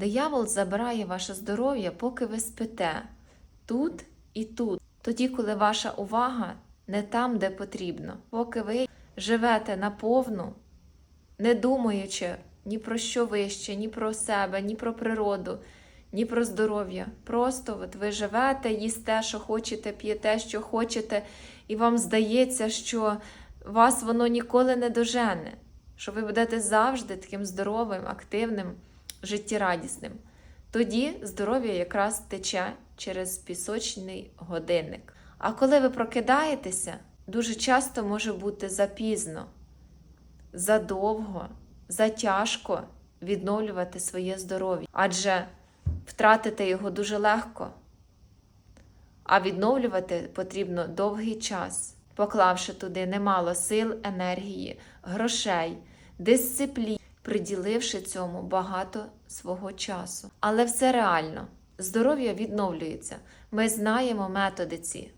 Диявол забирає ваше здоров'я, поки ви спите. Тут і тут, тоді, коли ваша увага не там, де потрібно, поки ви живете наповну, не думаючи ні про що вище, ні про себе, ні про природу, ні про здоров'я. Просто от ви живете, їсте, що хочете, п'єте, що хочете, і вам здається, що вас воно ніколи не дожене, що ви будете завжди таким здоровим, активним, життєрадісним. Тоді здоров'я якраз тече через пісочний годинник. А коли ви прокидаєтеся, дуже часто може бути запізно, задовго, затяжко відновлювати своє здоров'я, адже втратити його дуже легко, а відновлювати потрібно довгий час, поклавши туди немало сил, енергії, грошей, дисципліни, приділивши цьому багато свого часу. Але все реально. Здоров'я відновлюється. Ми знаємо методи ці.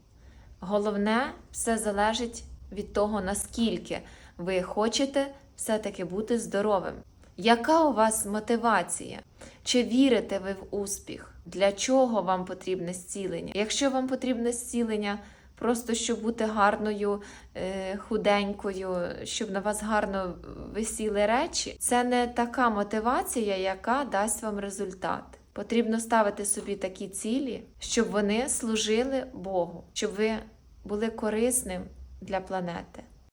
Головне, все залежить від того, наскільки ви хочете все-таки бути здоровим. Яка у вас мотивація? Чи вірите ви в успіх? Для чого вам потрібне зцілення? Якщо вам потрібне зцілення, просто щоб бути гарною, е, худенькою, щоб на вас гарно висіли речі, це не така мотивація, яка дасть вам результат. Потрібно ставити собі такі цілі, щоб вони служили Богу, щоб ви були корисним для планети.